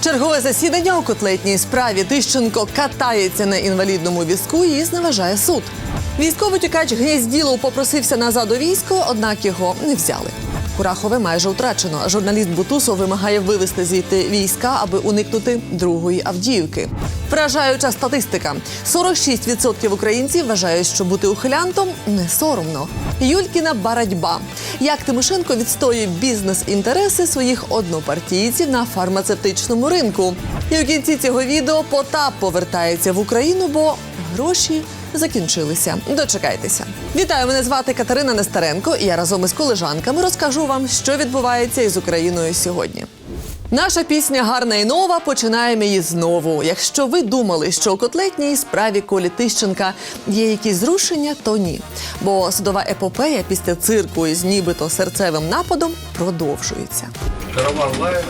Чергове засідання у котлетній справі. Тищенко катається на інвалідному візку і зневажає суд. Військовий тікач Гнєзділов попросився назад у військо, однак його не взяли. Курахове майже втрачено. Журналіст Бутусов вимагає вивести звідти війська, аби уникнути другої Авдіївки. Вражаюча статистика: 46% українців вважають, що бути ухилянтом не соромно. Юлькіна боротьба. Як Тимошенко відстоює бізнес-інтереси своїх однопартійців на фармацевтичному ринку. І у кінці цього відео Потап повертається в Україну, бо гроші закінчилися. Дочекайтеся. Вітаю, мене звати Катерина Нестеренко, і я разом із колежанками розкажу вам, що відбувається із Україною сьогодні. Наша пісня гарна і нова. Починаємо її знову. Якщо ви думали, що у котлетній справі Колі Тищенка є якісь зрушення, то ні. Бо судова епопея після цирку із нібито серцевим нападом продовжується. Караван лає.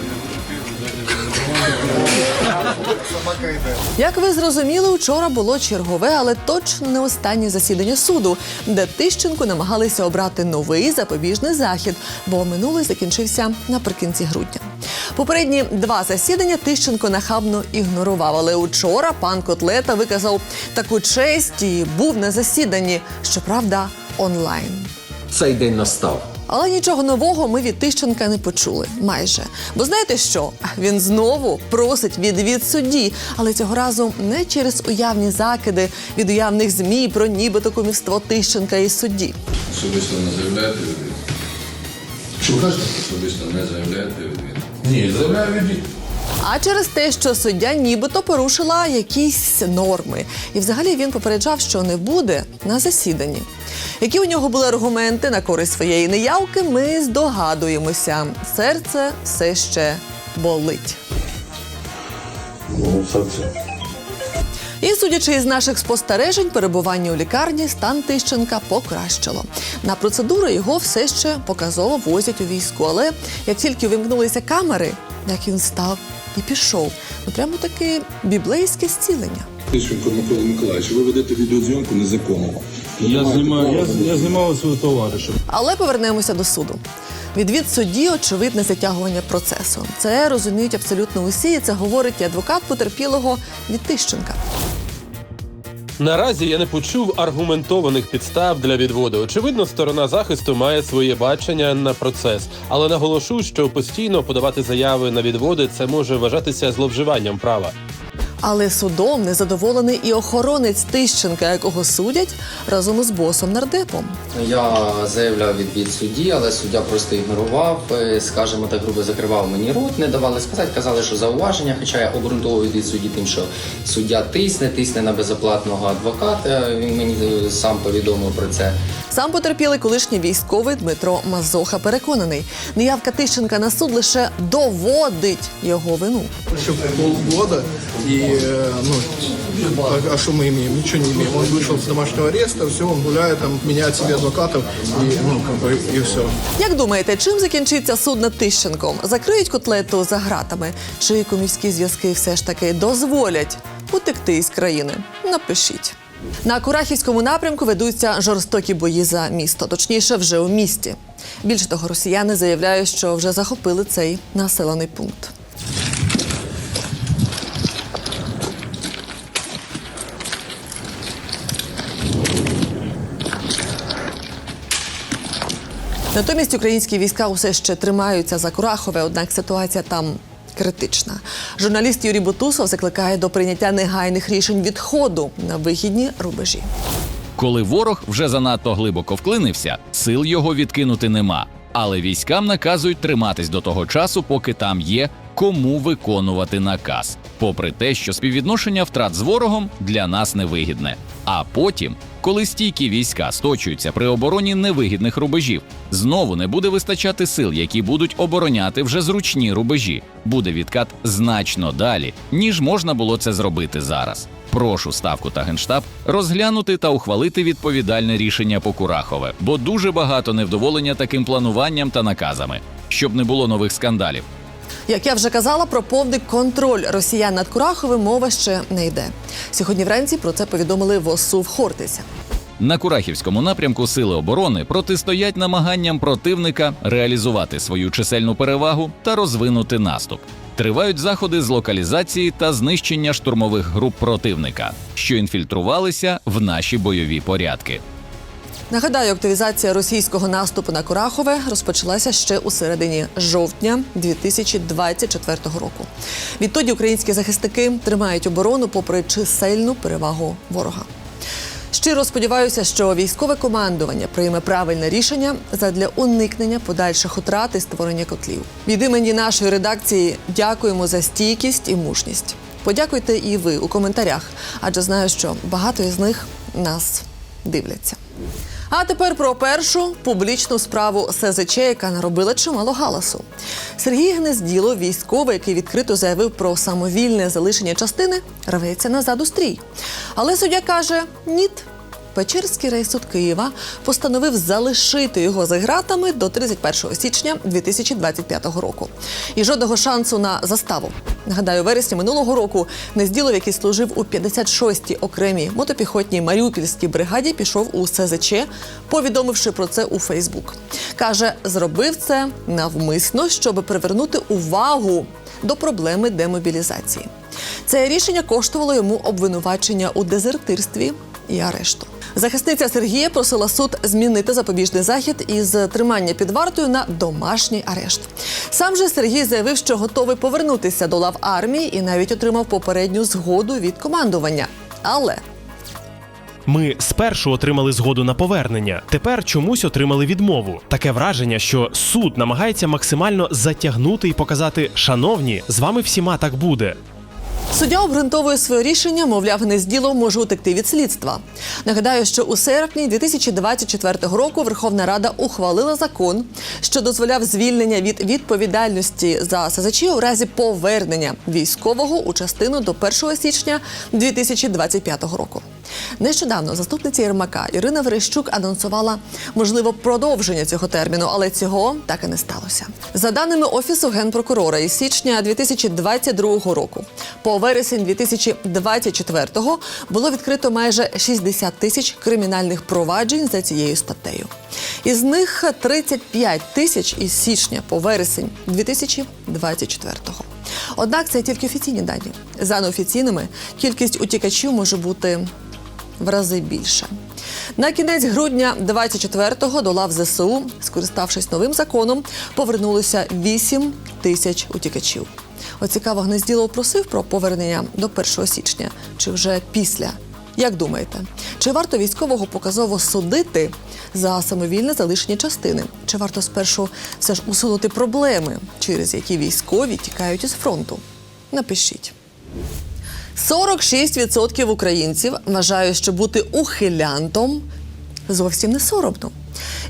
Як ви зрозуміли, вчора було чергове, але точно не останнє засідання суду, де Тищенку намагалися обрати новий запобіжний захід, бо минулий закінчився наприкінці грудня. Попередні два засідання Тищенко нахабно ігнорував, але учора пан Котлета виказав таку честь і був на засіданні, щоправда, онлайн. Цей день настав. Але нічого нового ми від Тищенка не почули майже. Бо знаєте що? Він знову просить відвід судді, але цього разу не через уявні закиди від уявних змі про нібито кумівство Тищенка і судді. Особисто не заявляєте відвід? Що кажете? Особисто не заявляєте відвід? Ні, заявляю відвід. А через те, що суддя нібито порушила якісь норми, і взагалі він попереджав, що не буде на засіданні. Які у нього були аргументи на користь своєї неявки, ми здогадуємося. Серце все ще болить. Ну, серце. І судячи із наших спостережень, перебування у лікарні стан Тищенка покращило. На процедури його все ще показово возять у війську. Але як тільки увімкнулися камери, як він став і пішов, ну прямо таке біблейське зцілення. Тищенко Микола Миколаївич, ви ведете відеозйомку незаконно. Я знімаю, я, я знімав свого товариша. Але повернемося до суду. Відвід судді очевидне затягування процесу. Це розуміють абсолютно усі. і Це говорить і адвокат потерпілого від Тищенка. Наразі я не почув аргументованих підстав для відводу. Очевидно, сторона захисту має своє бачення на процес, але наголошу, що постійно подавати заяви на відводи це може вважатися зловживанням права. Але судом незадоволений і охоронець Тищенка, якого судять разом із босом нардепом. Я заявляв відвід судді, але суддя просто ігнорував, е, скажімо так, грубо закривав мені рот, не давали сказати, казали, що зауваження. Хоча я обґрунтовував відвід судді тим, що суддя тисне, тисне на безоплатного адвоката. Він мені е, сам повідомив про це. Сам потерпілий колишній військовий Дмитро Мазоха переконаний, неявка Тищенка на суд лише доводить його вину. Еще полгода, и, э, ну, а, а что мы имеем? Ничего не имеем. Он вышел с домашнего ареста, все, он гуляет, там, меняет себе адвокатов, и, ну, как бы, и все. Як думаєте, чим закінчиться суд над Тищенком? Закриють котлету за гратами? Чи комівські зв'язки все ж таки дозволять утекти із країни? Напишіть. На Курахівському напрямку ведуться жорстокі бої за місто, точніше, вже у місті. Більше того, росіяни заявляють, що вже захопили цей населений пункт. Натомість українські війська усе ще тримаються за Курахове, однак ситуація там критична. Журналіст Юрій Бутусов закликає до прийняття негайних рішень відходу на вихідні рубежі. Коли ворог вже занадто глибоко вклинився, сил його відкинути нема. Але військам наказують триматись до того часу, поки там є кому виконувати наказ. Попри те, що співвідношення втрат з ворогом для нас невигідне. А потім, коли стійкі війська сточуються при обороні невигідних рубежів, знову не буде вистачати сил, які будуть обороняти вже зручні рубежі. Буде відкат значно далі, ніж можна було це зробити зараз. Прошу ставку та генштаб розглянути та ухвалити відповідальне рішення по Курахове, бо дуже багато невдоволення таким плануванням та наказами, щоб не було нових скандалів. Як я вже казала, про повний контроль росіян над Кураховим мова ще не йде. Сьогодні вранці про це повідомили в в Хортиця. На Курахівському напрямку сили оборони протистоять намаганням противника реалізувати свою чисельну перевагу та розвинути наступ. Тривають заходи з локалізації та знищення штурмових груп противника, що інфільтрувалися в наші бойові порядки. Нагадаю, активізація російського наступу на Курахове розпочалася ще у середині жовтня 2024 року. Відтоді українські захисники тримають оборону попри чисельну перевагу ворога. Щиро сподіваюся, що військове командування прийме правильне рішення задля уникнення подальших утрат і створення котлів. Від імені нашої редакції дякуємо за стійкість і мужність. Подякуйте і ви у коментарях, адже знаю, що багато із них нас дивляться. А тепер про першу публічну справу СЗЧ, яка наробила чимало галасу. Сергій Гнезділо, військовий, який відкрито заявив про самовільне залишення частини, рветься назад у стрій. Але суддя каже: ніт. Печерський райсуд Києва постановив залишити його за ґратами до 31 січня 2025 року. І жодного шансу на заставу. Нагадаю, вересні минулого року Незділов, який служив у 56-й окремій мотопіхотній Маріупільській бригаді, пішов у СЗЧ, повідомивши про це у Фейсбук. Каже, зробив це навмисно, щоб привернути увагу до проблеми демобілізації. Це рішення коштувало йому обвинувачення у дезертирстві і арешту. Захисниця Сергія просила суд змінити запобіжний захід із тримання під вартою на домашній арешт. Сам же Сергій заявив, що готовий повернутися до лав армії і навіть отримав попередню згоду від командування. Але Ми спершу отримали згоду на повернення, тепер чомусь отримали відмову. Таке враження, що суд намагається максимально затягнути і показати, шановні, з вами всіма так буде. Суддя обґрунтовує своє рішення, мовляв, Незділов може утекти від слідства. Нагадаю, що у серпні 2024 року Верховна Рада ухвалила закон, що дозволяв звільнення від відповідальності за СЗЧ у разі повернення військового у частину до 1 січня 2025 року. Нещодавно заступниця Єрмака Ірина Верещук анонсувала можливо продовження цього терміну, але цього так і не сталося. За даними офісу генпрокурора із січня 2022 року, по вересень 2024 було відкрито майже 60 тисяч кримінальних проваджень за цією статтею. Із них 35 тисяч із січня по вересень 2024 Однак це тільки офіційні дані. За неофіційними кількість утікачів може бути в рази більше. На кінець грудня 24-го до лав ЗСУ, скориставшись новим законом, повернулося 8 тисяч утікачів. От цікаво, Гнезділов просив про повернення до 1 січня чи вже після. Як думаєте, чи варто військового показово судити за самовільне залишення частини? Чи варто спершу все ж усунути проблеми, через які військові тікають із фронту? Напишіть. 46% українців вважають, що бути ухилянтом зовсім не соромно.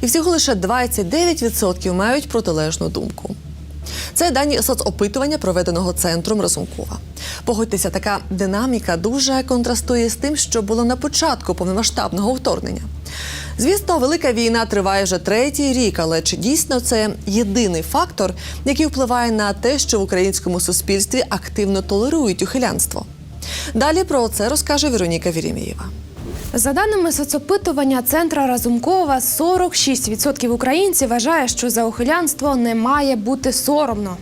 І всього лише 29% мають протилежну думку. Це дані соцопитування, проведеного центром Разумкова. Погодьтеся, така динаміка дуже контрастує з тим, що було на початку повномасштабного вторгнення. Звісно, велика війна триває вже третій рік, але чи дійсно це єдиний фактор, який впливає на те, що в українському суспільстві активно толерують ухилянство? Далі про це розкаже Вероніка Вірімієва. За даними соцопитування центра Разумкова, 46% українців вважає, що за ухилянство не має бути соромно.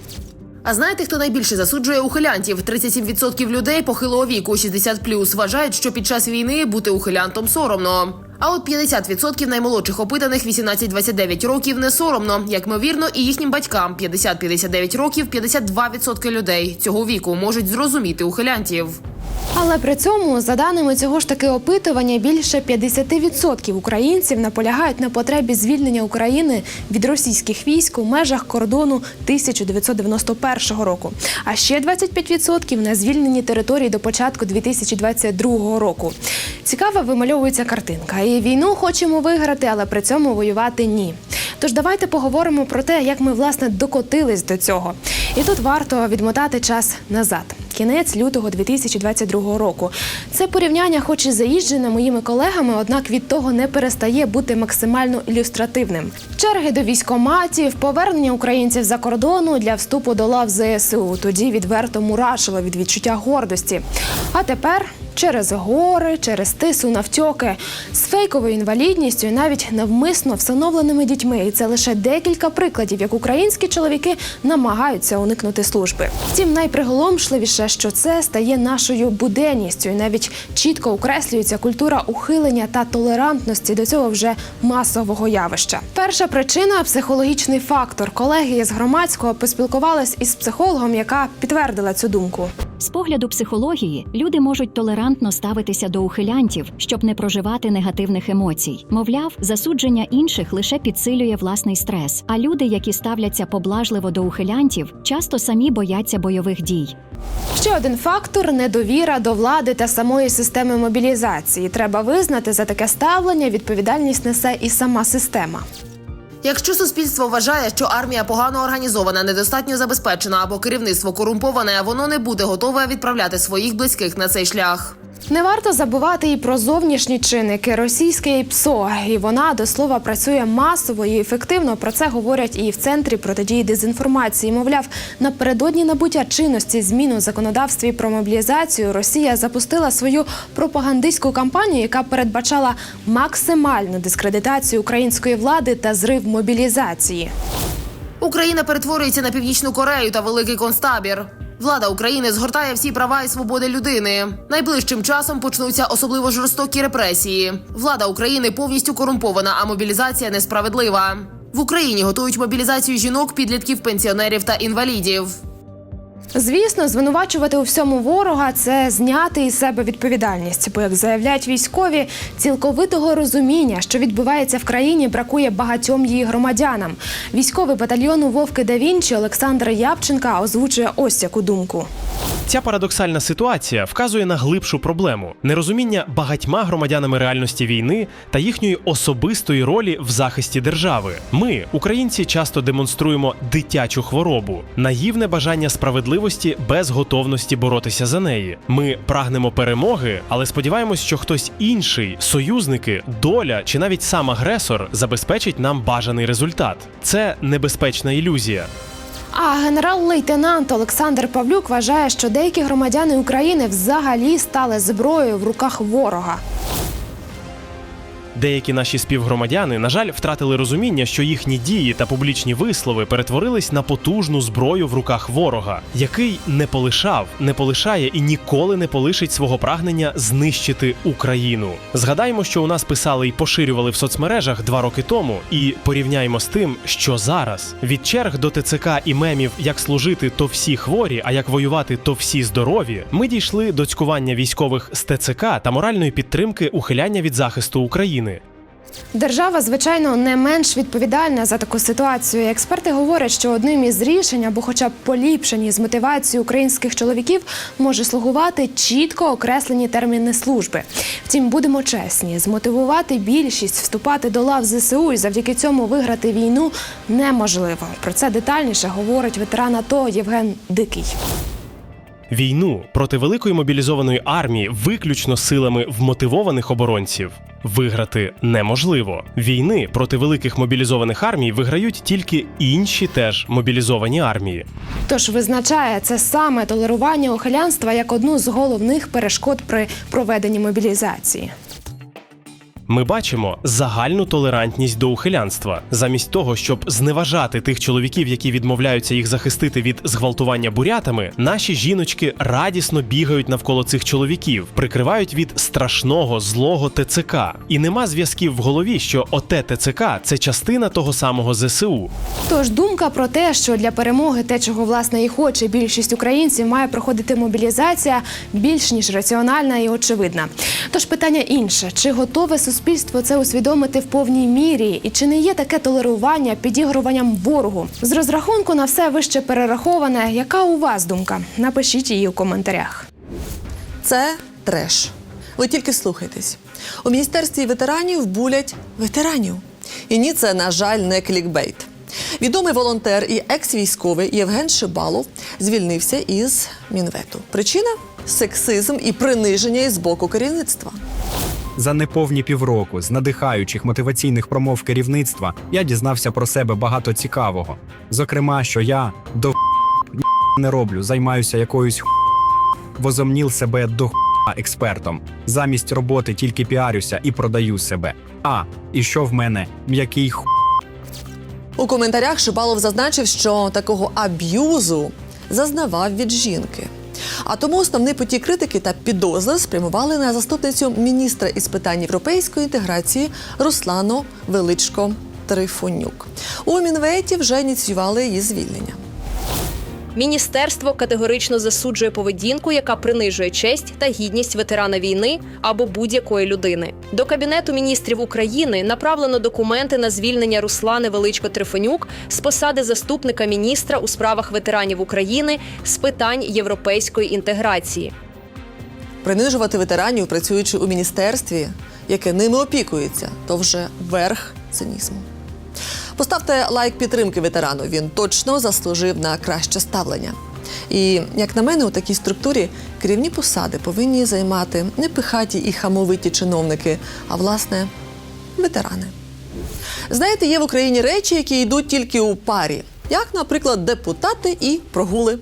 А знаєте, хто найбільше засуджує ухилянтів? 37% людей похилого віку 60+, вважають, що під час війни бути ухилянтом соромно. А от 50% наймолодших опитаних 18-29 років не соромно. Як ймовірно, і їхнім батькам 50-59 років 52% людей цього віку можуть зрозуміти ухилянтів. Але при цьому, за даними цього ж таки опитування, більше 50% українців наполягають на потребі звільнення України від російських військ у межах кордону 1991 року. А ще 25% на звільнені території до початку 2022 року. Цікава вимальовується картинка. І війну хочемо виграти, але при цьому воювати ні. Тож давайте поговоримо про те, як ми власне докотились до цього. І тут варто відмотати час назад. Кінець лютого 2022 року. Це порівняння, хоч і заїжджене моїми колегами, однак від того не перестає бути максимально ілюстративним. Черги до військоматів, повернення українців за кордону для вступу до лав ЗСУ. Тоді відверто мурашило від відчуття гордості. А тепер через гори, через тису навтьоки, з фейковою інвалідністю і навіть навмисно встановленими дітьми. І це лише декілька прикладів, як українські чоловіки намагаються уникнути служби. Втім, найприголомшливіше, що це стає нашою буденністю, і навіть чітко окреслюється культура ухилення та толерантності до цього вже масового явища. Перша причина психологічний фактор. Колеги з громадського поспілкувались із психологом, яка підтвердила цю думку. З погляду психології люди можуть толерантно ставитися до ухилянтів, щоб не проживати негативних емоцій. Мовляв, засудження інших лише підсилює власний стрес. А люди, які ставляться поблажливо до ухилянтів, часто самі бояться бойових дій. Ще один фактор недовіра до влади та самої системи мобілізації. Треба визнати за таке ставлення. Відповідальність несе і сама система. Якщо суспільство вважає, що армія погано організована, недостатньо забезпечена або керівництво корумповане, воно не буде готове відправляти своїх близьких на цей шлях. Не варто забувати і про зовнішні чинники російське ПСО. І вона до слова працює масово і ефективно. Про це говорять і в центрі протидії дезінформації. Мовляв, напередодні набуття чинності змін у законодавстві про мобілізацію Росія запустила свою пропагандистську кампанію, яка передбачала максимальну дискредитацію української влади та зрив мобілізації. Україна перетворюється на північну Корею та великий концтабір. Влада України згортає всі права і свободи людини. Найближчим часом почнуться особливо жорстокі репресії. Влада України повністю корумпована, а мобілізація несправедлива. В Україні готують мобілізацію жінок, підлітків, пенсіонерів та інвалідів. Звісно, звинувачувати у всьому ворога це зняти із себе відповідальність. Бо, як заявляють військові, цілковитого розуміння, що відбувається в країні, бракує багатьом її громадянам. Військовий батальйону Вовки да Вінчі Олександр Япченка озвучує ось яку думку. Ця парадоксальна ситуація вказує на глибшу проблему нерозуміння багатьма громадянами реальності війни та їхньої особистої ролі в захисті держави. Ми, українці, часто демонструємо дитячу хворобу, наївне бажання справедливості без готовності боротися за неї. Ми прагнемо перемоги, але сподіваємось, що хтось інший, союзники, доля чи навіть сам агресор забезпечить нам бажаний результат. Це небезпечна ілюзія. А генерал-лейтенант Олександр Павлюк вважає, що деякі громадяни України взагалі стали зброєю в руках ворога. Деякі наші співгромадяни, на жаль, втратили розуміння, що їхні дії та публічні вислови перетворились на потужну зброю в руках ворога, який не полишав, не полишає і ніколи не полишить свого прагнення знищити Україну. Згадаймо, що у нас писали і поширювали в соцмережах два роки тому, і порівняємо з тим, що зараз від черг до ТЦК і мемів, як служити, то всі хворі, а як воювати, то всі здорові. Ми дійшли до цькування військових з ТЦК та моральної підтримки ухиляння від захисту України. Держава, звичайно, не менш відповідальна за таку ситуацію. Експерти говорять, що одним із рішень або, хоча б поліпшені з мотивацією українських чоловіків, може слугувати чітко окреслені терміни служби. Втім, будемо чесні, змотивувати більшість вступати до лав ЗСУ і завдяки цьому виграти війну неможливо. Про це детальніше говорить ветеран АТО Євген Дикий. Війну проти великої мобілізованої армії виключно силами вмотивованих оборонців виграти неможливо. Війни проти великих мобілізованих армій виграють тільки інші теж мобілізовані армії. Тож визначає це саме толерування ухилянства як одну з головних перешкод при проведенні мобілізації. Ми бачимо загальну толерантність до ухилянства, замість того, щоб зневажати тих чоловіків, які відмовляються їх захистити від зґвалтування бурятами. Наші жіночки радісно бігають навколо цих чоловіків, прикривають від страшного злого ТЦК. І нема зв'язків в голові, що оте ТЦК це частина того самого ЗСУ. Тож думка про те, що для перемоги те, чого власне і хоче більшість українців, має проходити мобілізація, більш ніж раціональна і очевидна. Тож питання інше: чи готове суспільство це усвідомити в повній мірі, і чи не є таке толерування підігруванням ворогу? З розрахунку на все вище перераховане. Яка у вас думка? Напишіть її у коментарях. Це треш. Ви тільки слухайтесь. У міністерстві ветеранів булять ветеранів. І ні, це, на жаль, не клікбейт. Відомий волонтер і екс-військовий Євген Шибалов звільнився із Мінвету. Причина сексизм і приниження із боку керівництва. За неповні півроку з надихаючих мотиваційних промов керівництва я дізнався про себе багато цікавого. Зокрема, що я до не роблю, займаюся якоюсь возомніл себе до експертом. Замість роботи тільки піарюся і продаю себе. А, і що в мене? М'який ху. У коментарях Шибалов зазначив, що такого аб'юзу зазнавав від жінки. А тому основний потік критики та підозри спрямували на заступницю міністра із питань європейської інтеграції Руслану Величко Трифонюк. У Мінветі вже ініціювали її звільнення. Міністерство категорично засуджує поведінку, яка принижує честь та гідність ветерана війни або будь-якої людини. До кабінету міністрів України направлено документи на звільнення Руслани Величко Трифонюк з посади заступника міністра у справах ветеранів України з питань європейської інтеграції. Принижувати ветеранів, працюючи у міністерстві, яке ними опікується, то вже верх цинізму. Поставте лайк підтримки ветерану. Він точно заслужив на краще ставлення. І як на мене, у такій структурі керівні посади повинні займати не пихаті і хамовиті чиновники, а власне ветерани. Знаєте, є в Україні речі, які йдуть тільки у парі, як, наприклад, депутати і прогули.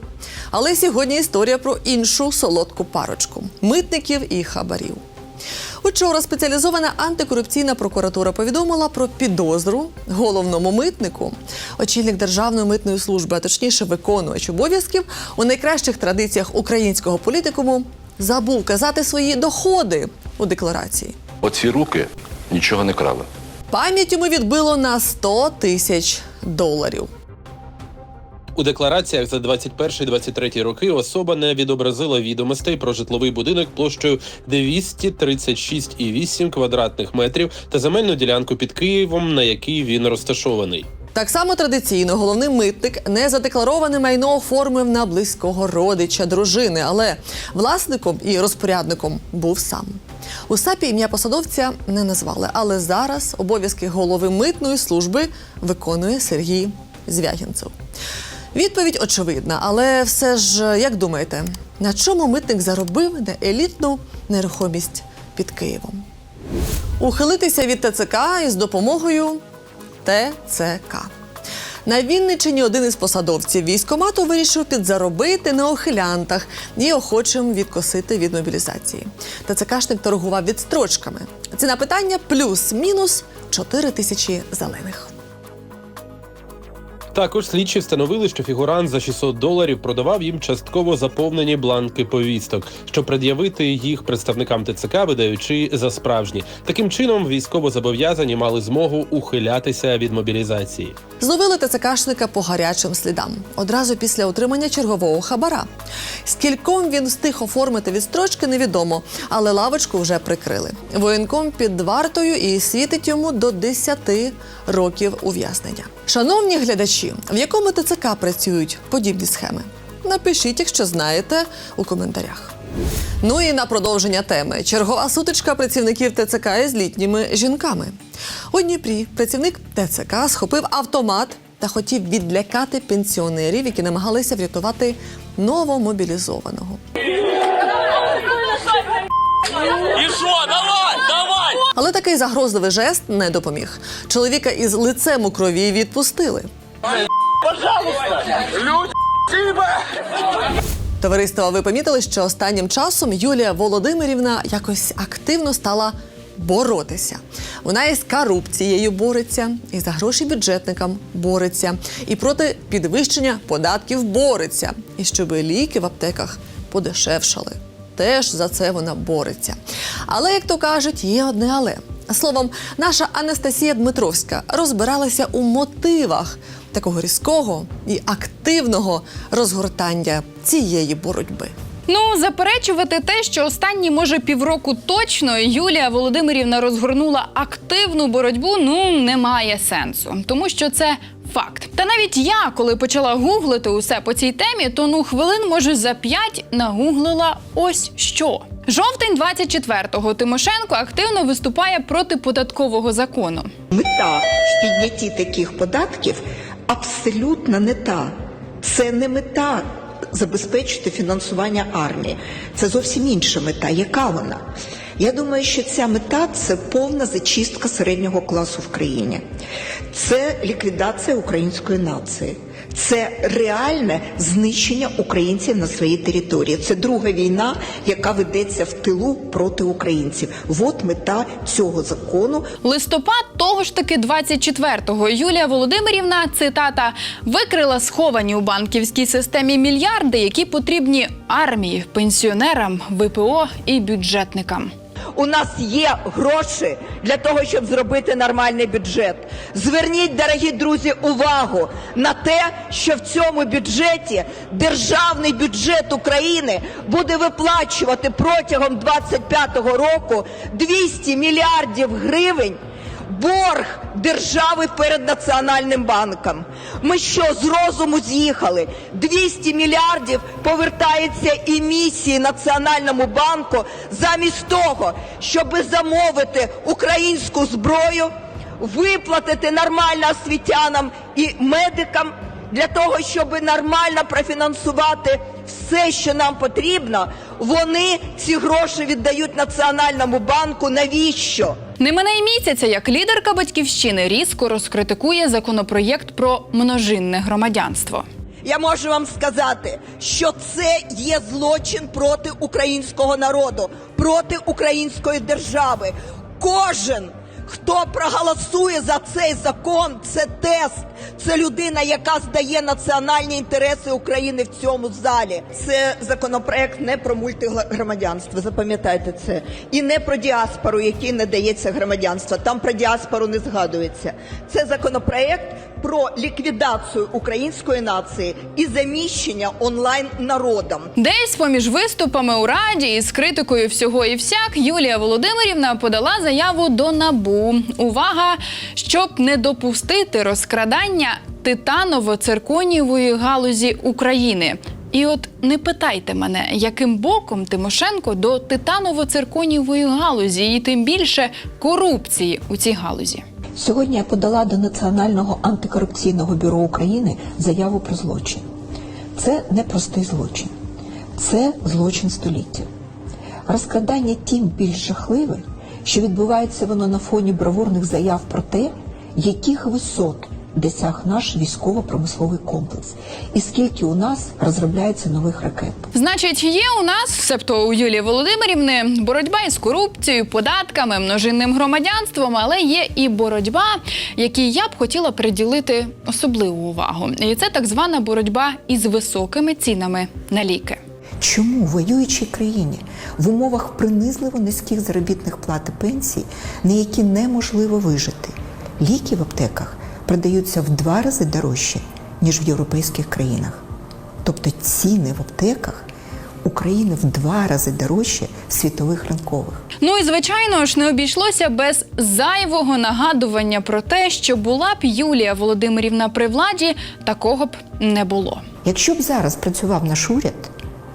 Але сьогодні історія про іншу солодку парочку митників і хабарів. Учора спеціалізована антикорупційна прокуратура повідомила про підозру головному митнику. Очільник Державної митної служби, а точніше виконувач обов'язків, у найкращих традиціях українського політикуму забув казати свої доходи у декларації. Оці руки нічого не крали. Пам'ять йому відбило на 100 тисяч доларів. У деклараціях за 21-23 роки особа не відобразила відомостей про житловий будинок площею 236,8 квадратних метрів та земельну ділянку під Києвом, на якій він розташований. Так само традиційно головний митник незадеклароване майно оформив на близького родича дружини, але власником і розпорядником був сам. У САПі ім'я посадовця не назвали, але зараз обов'язки голови митної служби виконує Сергій Звягінцев. Відповідь очевидна, але все ж, як думаєте, на чому митник заробив на елітну нерухомість під Києвом? Ухилитися від ТЦК із допомогою ТЦК. На Вінниччині один із посадовців військомату вирішив підзаробити на ухилянтах і охочим відкосити від мобілізації. ТЦКшник торгував відстрочками. Ціна питання плюс-мінус 4 тисячі зелених. Також слідчі встановили, що фігурант за 600 доларів продавав їм частково заповнені бланки повісток, щоб пред'явити їх представникам ТЦК, видаючи за справжні. Таким чином, військовозобов'язані мали змогу ухилятися від мобілізації. Зловили ТЦКшника по гарячим слідам одразу після отримання чергового хабара. Скільком він встиг оформити відстрочки, невідомо, але лавочку вже прикрили. Воєнком під вартою і світить йому до 10 років ув'язнення. Шановні глядачі, в якому ТЦК працюють подібні схеми? Напишіть, якщо знаєте, у коментарях. Ну і на продовження теми чергова сутичка працівників ТЦК із літніми жінками. У Дніпрі працівник ТЦК схопив автомат та хотів відлякати пенсіонерів, які намагалися врятувати новомобілізованого. І що, давай, давай! Але такий загрозливий жест не допоміг. Чоловіка із лицем у крові відпустили. Пожалуйста! Люди! Товариство, ви помітили, що останнім часом Юлія Володимирівна якось активно стала боротися. Вона із корупцією бореться, і за гроші бюджетникам бореться, і проти підвищення податків бореться, і щоб ліки в аптеках подешевшали. Теж за це вона бореться. Але, як то кажуть, є одне але. Словом, наша Анастасія Дмитровська розбиралася у мотивах такого різкого і активного розгортання цієї боротьби. Ну, заперечувати те, що останні, може, півроку точно Юлія Володимирівна розгорнула активну боротьбу, ну немає сенсу, тому що це факт. Та навіть я, коли почала гуглити усе по цій темі, то ну хвилин, може, за п'ять нагуглила ось що. Жовтень 24-го Тимошенко активно виступає проти податкового закону. Мета в піднятті таких податків абсолютно не та. Це не мета забезпечити фінансування армії. Це зовсім інша мета. Яка вона? Я думаю, що ця мета це повна зачистка середнього класу в країні, це ліквідація української нації, Це реальне знищення українців на своїй території. Це друга війна, яка ведеться в тилу проти українців. От мета цього закону. Листопад того ж таки 24-го Юлія Володимирівна, цитата, викрила сховані у банківській системі мільярди, які потрібні армії, пенсіонерам, ВПО і бюджетникам. У нас є гроші для того, щоб зробити нормальний бюджет. Зверніть, дорогі друзі, увагу на те, що в цьому бюджеті державний бюджет України буде виплачувати протягом 25-го року 200 мільярдів гривень. Борг держави перед Національним банком. Ми що з розуму з'їхали? 200 мільярдів повертається емісії Національному банку замість того, щоб замовити українську зброю, виплатити нормально освітянам і медикам для того, щоб нормально профінансувати все, що нам потрібно. Вони ці гроші віддають Національному банку. Навіщо? Не мене й місяця, як лідерка батьківщини різко розкритикує законопроєкт про множинне громадянство. Я можу вам сказати, що це є злочин проти українського народу, проти української держави. Кожен, хто проголосує за цей закон, це тест. Це людина, яка здає національні інтереси України в цьому залі. Це законопроект не про мультигромадянство. Запам'ятайте це, і не про діаспору, якій не дається громадянство. Там про діаспору не згадується. Це законопроект про ліквідацію української нації і заміщення онлайн народом. Десь поміж виступами у раді і з критикою всього і всяк Юлія Володимирівна подала заяву до набу. Увага, щоб не допустити розкрадання титаново-цирконієвої галузі України. І от не питайте мене, яким боком Тимошенко до титаново-цирконієвої галузі, і тим більше корупції у цій галузі. Сьогодні я подала до Національного антикорупційного бюро України заяву про злочин. Це не простий злочин, це злочин століття. Розкрадання тим більш жахливе, що відбувається воно на фоні бравурних заяв про те, яких висот досяг наш військово-промисловий комплекс, і скільки у нас розробляється нових ракет. Значить, є у нас, себто у Юлії Володимирівни, боротьба із корупцією, податками, множинним громадянством, але є і боротьба, якій я б хотіла приділити особливу увагу. І це так звана боротьба із високими цінами на ліки. Чому в воюючій країні в умовах принизливо низьких заробітних плат і пенсій, на які неможливо вижити, ліки в аптеках продаються в два рази дорожче, ніж в європейських країнах. Тобто ціни в аптеках України в два рази дорожче світових ринкових. Ну і звичайно ж не обійшлося без зайвого нагадування про те, що була б Юлія Володимирівна при владі, такого б не було. Якщо б зараз працював наш уряд,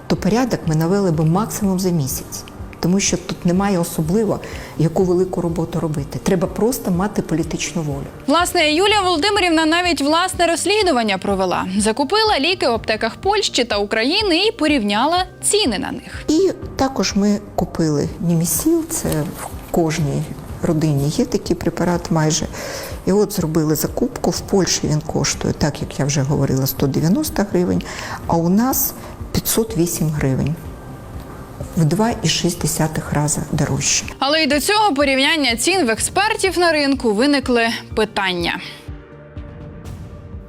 то порядок ми навели б максимум за місяць. Тому що тут немає особливо яку велику роботу робити. Треба просто мати політичну волю. Власне, Юлія Володимирівна навіть власне розслідування провела. Закупила ліки в аптеках Польщі та України і порівняла ціни на них. І також ми купили німісіл, це в кожній родині є такий препарат майже. І от зробили закупку. В Польщі він коштує, так як я вже говорила, 190 гривень, а у нас 508 гривень. В 2,6 рази дорожче. Але й до цього порівняння цін в експертів на ринку виникли питання.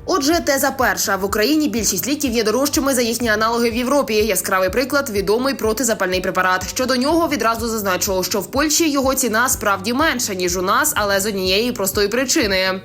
Отже, теза перша в Україні більшість ліків є дорожчими за їхні аналоги в Європі. Яскравий приклад відомий протизапальний препарат. Щодо нього відразу зазначу, що в Польщі його ціна справді менша ніж у нас, але з однієї простої причини.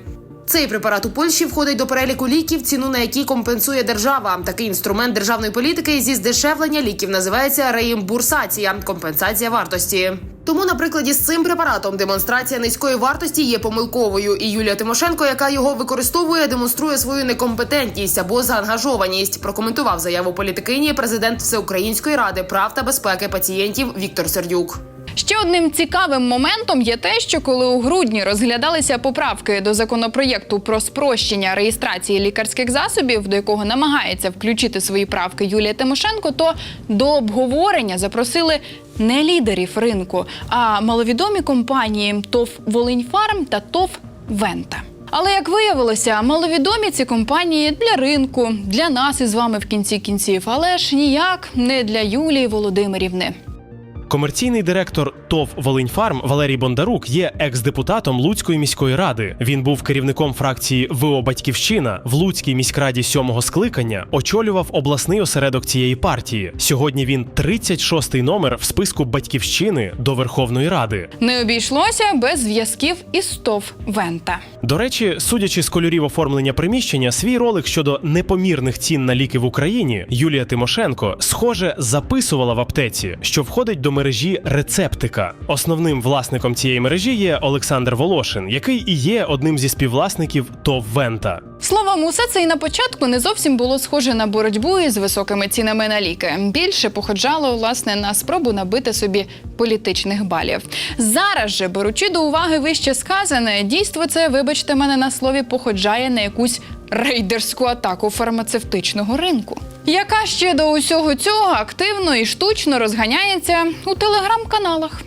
Цей препарат у Польщі входить до переліку ліків, ціну на які компенсує держава. Такий інструмент державної політики зі здешевлення ліків називається реімбурсація компенсація вартості. Тому на прикладі з цим препаратом демонстрація низької вартості є помилковою. І Юлія Тимошенко, яка його використовує, демонструє свою некомпетентність або заангажованість. Прокоментував заяву політикині президент Всеукраїнської ради прав та безпеки пацієнтів Віктор Сердюк. Ще одним цікавим моментом є те, що коли у грудні розглядалися поправки до законопроєкту про спрощення реєстрації лікарських засобів, до якого намагається включити свої правки Юлія Тимошенко, то до обговорення запросили не лідерів ринку, а маловідомі компанії ТОВ Волиньфарм та ТОВ Вента. Але як виявилося, маловідомі ці компанії для ринку, для нас із вами в кінці кінців, але ж ніяк не для Юлії Володимирівни. Комерційний директор ТОВ Волиньфарм Валерій Бондарук є екс-депутатом Луцької міської ради. Він був керівником фракції ВО Батьківщина в Луцькій міськраді сьомого скликання, очолював обласний осередок цієї партії. Сьогодні він 36-й номер в списку батьківщини до Верховної Ради. Не обійшлося без зв'язків із ТОВ Вента. До речі, судячи з кольорів оформлення приміщення, свій ролик щодо непомірних цін на ліки в Україні Юлія Тимошенко, схоже, записувала в аптеці, що входить до мережі рецептика. Основним власником цієї мережі є Олександр Волошин, який і є одним зі співвласників ТОВ Вента. Словом, усе це і на початку не зовсім було схоже на боротьбу із високими цінами на ліки. Більше походжало власне на спробу набити собі політичних балів. Зараз же, беручи до уваги вище сказане, дійство це, вибачте мене на слові, походжає на якусь рейдерську атаку фармацевтичного ринку. Яка ще до усього цього активно і штучно розганяється у телеграм-каналах.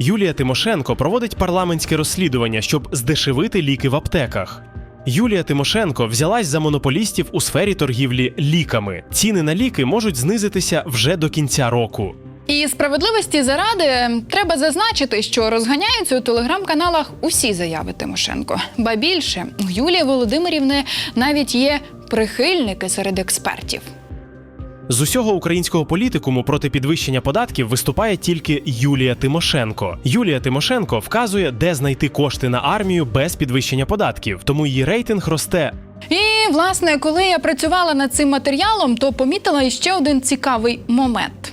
Юлія Тимошенко проводить парламентське розслідування, щоб здешевити ліки в аптеках. Юлія Тимошенко взялась за монополістів у сфері торгівлі ліками. Ціни на ліки можуть знизитися вже до кінця року. І справедливості заради треба зазначити, що розганяються у телеграм-каналах усі заяви Тимошенко. Ба більше у Юлії Володимирівни навіть є прихильники серед експертів. З усього українського політикуму проти підвищення податків виступає тільки Юлія Тимошенко. Юлія Тимошенко вказує, де знайти кошти на армію без підвищення податків, тому її рейтинг росте. І власне, коли я працювала над цим матеріалом, то помітила іще один цікавий момент.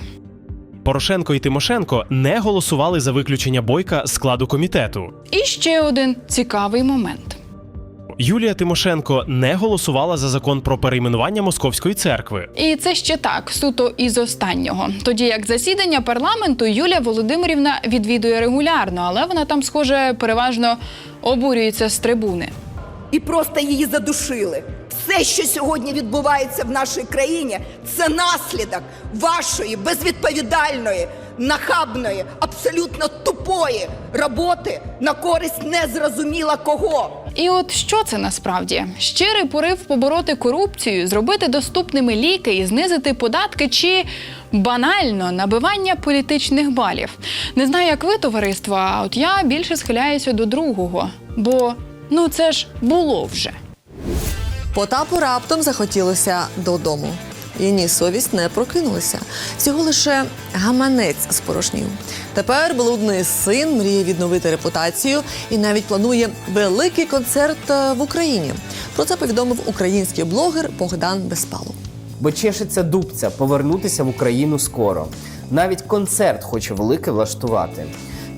Порошенко і Тимошенко не голосували за виключення бойка з складу комітету. І ще один цікавий момент. Юлія Тимошенко не голосувала за закон про перейменування московської церкви. І це ще так, суто із останнього. Тоді як засідання парламенту Юлія Володимирівна відвідує регулярно, але вона там, схоже, переважно обурюється з трибуни. і просто її задушили. Все, що сьогодні відбувається в нашій країні, це наслідок вашої безвідповідальної, нахабної, абсолютно тупої роботи на користь незрозуміла кого. І от що це насправді? Щирий порив побороти корупцію, зробити доступними ліки і знизити податки, чи банально набивання політичних балів. Не знаю, як ви, товариство, а от я більше схиляюся до другого. Бо ну це ж було вже. Потапу раптом захотілося додому. І ні, совість не прокинулася. Всього лише гаманець спорожнів. Тепер блудний син мріє відновити репутацію і навіть планує великий концерт е, в Україні. Про це повідомив український блогер Богдан Безпалов. бо чешеться дубця повернутися в Україну скоро. Навіть концерт хоче великий влаштувати.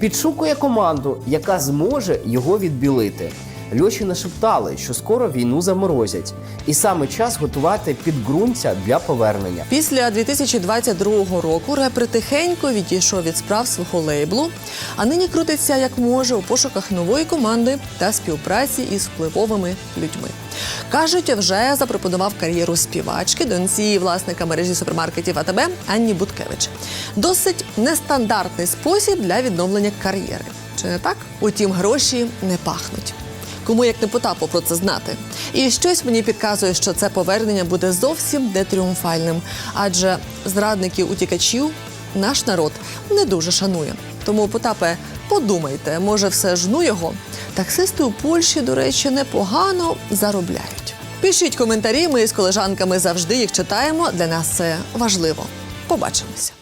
Підшукує команду, яка зможе його відбілити. Льоші нашептали, що скоро війну заморозять, і саме час готувати підґрунтя для повернення. Після 2022 року репер тихенько відійшов від справ свого лейблу, а нині крутиться як може у пошуках нової команди та співпраці із впливовими людьми. Кажуть, вже запропонував кар'єру співачки доньці власника мережі супермаркетів АТБ Анні Буткевич. Досить нестандартний спосіб для відновлення кар'єри. Чи не так? Утім, гроші не пахнуть. Кому як не Потапу про це знати. І щось мені підказує, що це повернення буде зовсім не тріумфальним, адже зрадників утікачів наш народ не дуже шанує. Тому, Потапе, подумайте, може, все жну його. Таксисти у Польщі, до речі, непогано заробляють. Пишіть коментарі. Ми з колежанками завжди їх читаємо. Для нас це важливо. Побачимося.